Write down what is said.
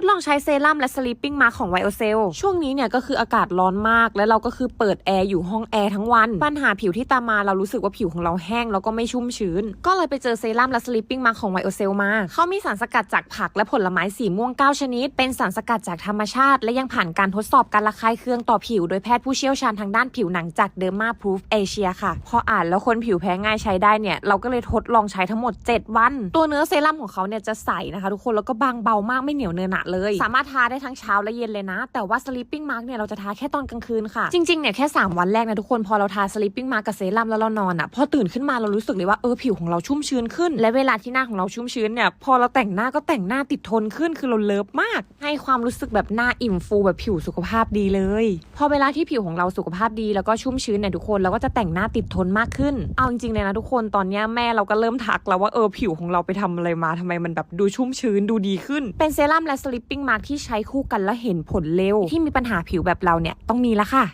ดลองใช้เซรั่มและสลิปปิ้งมาของไวโอเซลช่วงนี้เนี่ยก็คืออากาศร้อนมาก และเราก็คือเปิดแอร์อยู่ห้องแอร์ทั้งวัน ปัญหาผิวที่ตามมาเรารู้สึกว่าผิวของเราแห้งแล้วก็ไม่ชุ่มชื้น ก็เลยไปเจอเซรั่มและสลิปปิ้งมาของไวโอเซลมา เขามีสารสกัดจากผักและผลไม้สีม่วง 9 ชนิด เป็นสารสกัดจากธรรมชาติ และยังผ่านการทดสอบการระคายเคืองต่อผิว โดยแพทย์ผู้เชี่ยวชาญทางด้านผิวหนังจากเดอร์มาพรูฟเอเชียค่ะ พออ่านแล้วคนผิวแพ้ง่ายใช้ได้เนี่ยเราก็เลยทดลองใช้ทั้งหมด 7 วัน ตัวเนื้อเซรั่มของเขาเนี่ยจะใสนะคะ ทุกคนแล้วก็บางเบามากไม่เหนียวเนอหนะเลย สามารถทาได้ทั้งเช้าและเย็นเลยนะ แต่ว่า sleeping mask เนี่ยเราจะทาแค่ตอนกลางคืนค่ะ จริงๆเนี่ยแค่ 3 วันแรกนะทุกคนพอเราทา sleeping mask กับเซรั่มแล้วเรานอนอะพอตื่นขึ้นมาเรารู้สึกเลยว่าเออผิวของเราชุ่มชื้นขึ้น และเวลาที่หน้าของเราชุ่มชื้นเนี่ยพอเราแต่งหน้าก็แต่งหน้าติดทนขึ้นคือเราเลิฟมาก ให้ความรู้สึกแบบหน้าอิ่มฟูแบบผิวสุขภาพดีเลย พอเวลาที่ผิวของเราสุขภาพดีแล้วก็ชุ่มชื้นเนี่ยทุกคนเราก็จะแต่งหน้าติดทนมากขึ้น เอาจริงๆเลยนะทุกคนตอนเนี้ยแม่เราก็เริ่มทักแล้วว่าเออผิวของเราไปทำอะไรมาทำไมมันแบบดูชุ่มชื้นดูดีขึ้น เป็นเซรั่มและสลิปปิ้งมาร์กที่ใช้คู่กันและเห็นผลเร็ว ที่มีปัญหาผิวแบบเราเนี่ยต้องมีละค่ะ